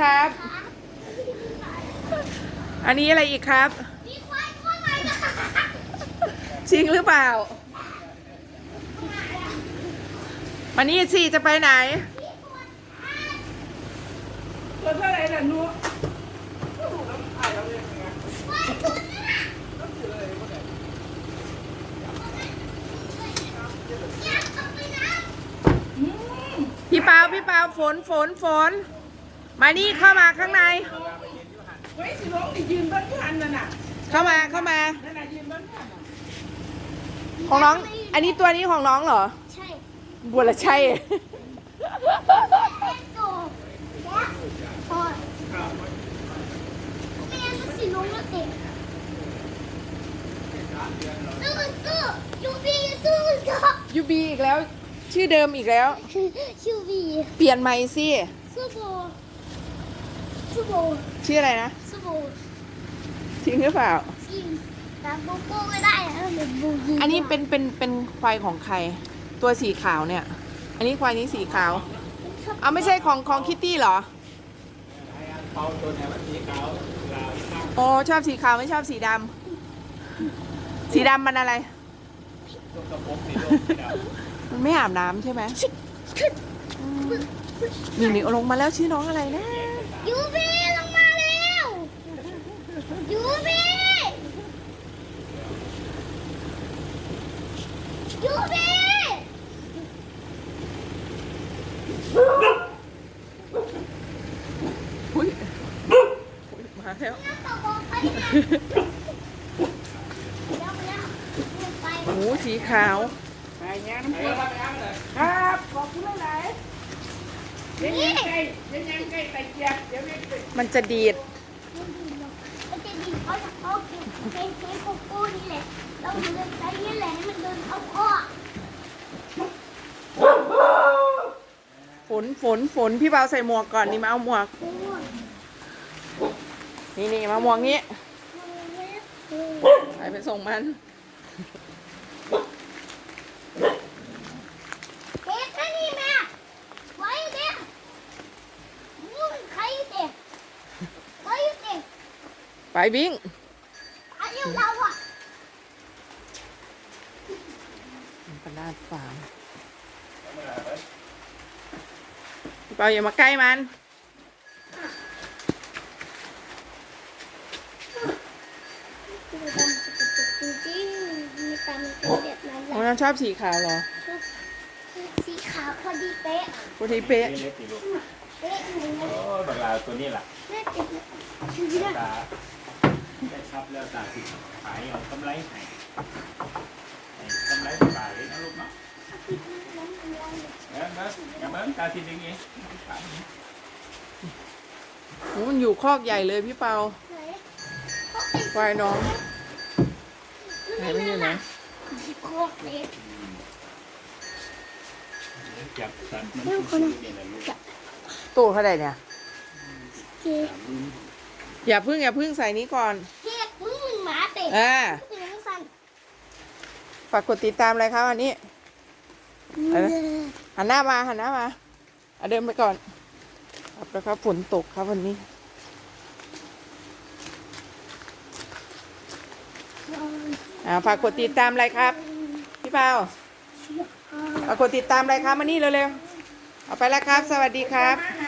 ครับ อันนี้อะไรอีกครับมีควายตัวใหม่นะคะจริงหรือเปล่ามานี่สิจะไปไหนตัวเท่าไหร่ล่ะหนูอยากเอาไปนะพี่เปาพี่เปาฝนฝนฝน มานี่เข้ามาข้างใน เฮ้ยสิน้องนี่ยืนเบ้านทันน่ะน่ะเข้ามาเข้ามา นั่นน่ะยืนเบ้านทันน่ะของน้อง อันนี้ตัวนี้ของน้องเหรอ ใช่บัวละใช่แม่โตและพอแม่ก็สิน้องแล้วเด็กสู้สู้ยูบีสู้สู้ยูบีอีกแล้ว ชื่อเดิมอีกแล้ว ยูบีเปลี่ยนใหม่สิ สู้โบ สู้โบชื่ออะไรนะสู้โบจริงหรือเปล่าจริงแต่โบโก้ไม่ได้อะเป็นบูยีอันนี้เป็นเป็นเป็นควายของใคร ตัวสีขาวเนี่ย อันนี้ควายนี้สีขาวเอาไม่ใช่ของของคิตตี้เหรอโอ้ชอบสีขาวไม่ชอบสีดำสีดำมันอะไรมันไม่อาบน้ำใช่ไหมนี่นี่เอาลงมาแล้วชื่อน้องอะไรนะ ยูบีลงมาแล้วยูบียูบีอุ้ยมาแล้ว น่าตกลงไปนะแล้วแล้วไปหมูสีขาว ไปแง่น้ำเกลือครับ ขอบคุณหลายๆยังยังใกล้ยังยังใกล้ตะเกียบเดี๋ยวไมันจะดีดมันจะดีดเขาจะเอาเค้กเค้กโกโก้นี่แหละเราเดินไปนี่แหละให้มันเดินเข้าข้อฝนฝนฝนพี่เบาใส่หมวกก่อนนี่มาเอาหมวก นี่นี่มาหมวกนี้ไปไปส่งมัน เค้กแค่นี้แม่ไว้เด็กมึงใครเด็กไว้เด็ก ไป วิ่งอันนี้เราอะกระดาษฟางพี่เปาอย่ามาใกล้มัน จริงๆมีตามันเป็นแบบนั้นแหโอ้ละน้องชอบสีขาวเหรอสีขาวพอดีเป๊ะพอดีเป๊ะเล็กๆสิลูกเป๊ะหนึ่งโอ้ยบักลาตัวนี้ล่ะแม่ติดชื่อเรื่องตา ได้ครับแล้วตาสิขายเอากำไรให้ให้กำไรตาเลยนะลูกเนาะเบิ้งเบิ้งอย่าเบิ้งตาสิดึงนี้โอ้มันอยู่คอกใหญ่เลยพี่เปาไหนควายน้องไหนมันอยู่ไหนโคตรเล็กจับสันมันคือนี่แหละลูกตู้เท่าไหร่เนี่ยเค้ก อย่าพึ่งอย่าพึ่งใส่นี้ก่อนเค้กมึงหมาเตะอ่าเป็นยังสั่นฝากกดติดตามอะไรครับอันนี้อะไรนะหันหน้ามาหันหน้ามาเอาเดินไปก่อนครับแล้วครับฝนตกครับวันนี้ อ่าฝากกดติดตามอะไรครับ พี่เปาฝากกดติดตามอะไรครับมานี่เร็วๆเอาไปแล้วครับ สวัสดีครับมาหา